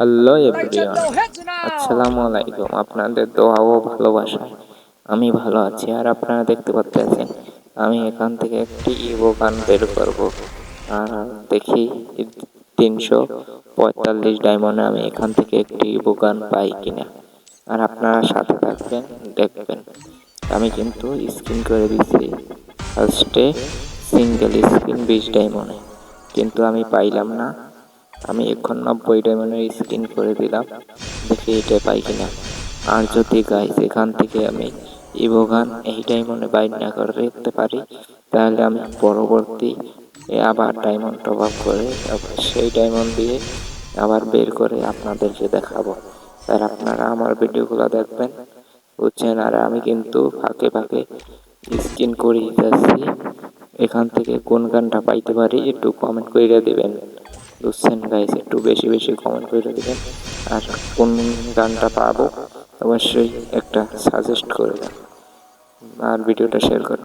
Hello everyone আসসালামু আলাইকুম। আপনাদের দোয়া ও ভালোবাসায় আমি ভালো আছি আর আপনারা দেখতে পাচ্ছেন আমি এখান থেকে একটি ইভো গান বের করব। আর দেখি তিনশো পঁয়তাল্লিশ ডায়মন্ডে আমি এখান থেকে একটি ইভো গান পাই কিনা। আর আপনারা সাথে থাকবেন দেখবেন। আমি কিন্তু স্ক্রিন করে দিচ্ছি ফার্স্টে সিঙ্গেল স্ক্রিন বিশ ডায়মন্ডে। কিন্তু আমি পাইলাম না। আমি এখন নব্বই ডায়মন্ডের স্ক্রিন করে দিলাম, দেখি এটা পাই কিনা। আর যদি গাইজ এখান থেকে আমি ইভোগান এই ডায়মন্ডে বাইর না করে রাখতে পারি, তাহলে আমি পরবর্তী আবার ডায়মন্ড টপ আপ করে সেই ডায়মন্ড দিয়ে আবার বের করে আপনাদেরকে দেখাবো। আর আপনারা আমার ভিডিওগুলো দেখবেন, বুঝছেন? আর আমি কিন্তু ফাঁকে ফাঁকে স্ক্রিন করে যাচ্ছি এখান থেকে কোন গানটা পাইতে পারি একটু কমেন্ট করে দেবেন। বুঝছেন গাইস একটু বেশি বেশি কমেন্ট করে দেবেন। আর কোন গানটা পাবো, অবশ্যই একটা সাজেস্ট করে দেন আর ভিডিওটা শেয়ার করুন